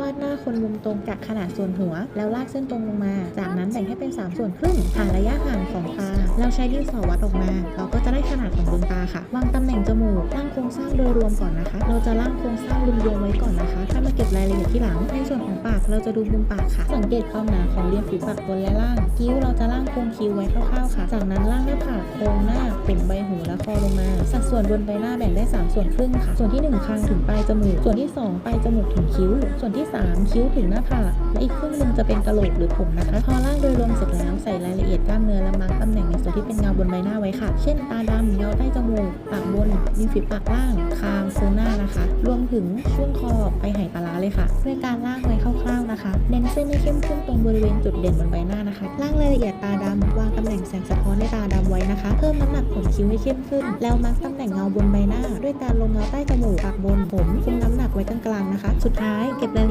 วาดหน้าคนมุมตรงจากขนาดส่วนหัว แล้วลากเส้นตรงลงมา จากนั้นแบ่งให้เป็น 3 ส่วนครึ่งหาระยะห่างของตาแล้วใช้ดินสอวัดออกมา เราก็จะได้ขนาดของดวงตาค่ะ วางตำแหน่งจมูกร่างโครงสร้างโดยรวมก่อนนะคะ เราจะร่างโครงสร้างรวมๆไว้ก่อนนะคะ ถ้ามาเก็บรายละเอียดที่หลัง ในส่วนของปากเราจะดูมุมปากค่ะ สังเกตความหนาของเรียงฝีปากบนและล่าง คิ้วเราจะร่างโครงคิ้วไว้คร่าวๆค่ะ จากนั้นร่างหน้าผากโครงหน้า ขนใบหูและคอลงมา สัดส่วนบนใบหน้าแบ่งได้ 3 ส่วนครึ่งค่ะ ส่วนที่ 1คางถึงปลายจมูก ส่วนที่ 2 ปลายจมูกถึงคิ้ว ส่วนที่ 3 คิ้วถึงหน้าผาก และอีกครึ่งหนึ่งจะเป็นกระโหลกหรือผมนะคะ พอร่างโดยรวมเสร็จแล้วใส่รายละเอียดกล้ามเนื้อและมาร์กตำแหน่งในส่วนที่เป็นเงาบนใบหน้าไว้ค่ะ เช่น ตาดำเงาใต้จมูก ปากบนริมฝีปากล่าง คางโค้งหน้านะคะ รวมถึงช่วงคอไปไหปลาร้าเลยค่ะ ด้วยการล่างไว้คร่าว นะคะเน้นเส้นให้เข้มขึ้นตรงบริเวณจุดเด่นบนใบหน้านะคะล่างรายละเอียดตาดำวางตำแหน่งแสงสะท้อนในตาดำไว้นะคะ เพิ่มน้ำหนักขนคิ้วให้เข้มขึ้น แล้วมาร์กตำแหน่งเงาบนใบหน้า ด้วยการลงเงาใต้จมูกปากบนผมคุมน้ำหนักไว้กลางๆนะคะ สุดท้ายเก็บราย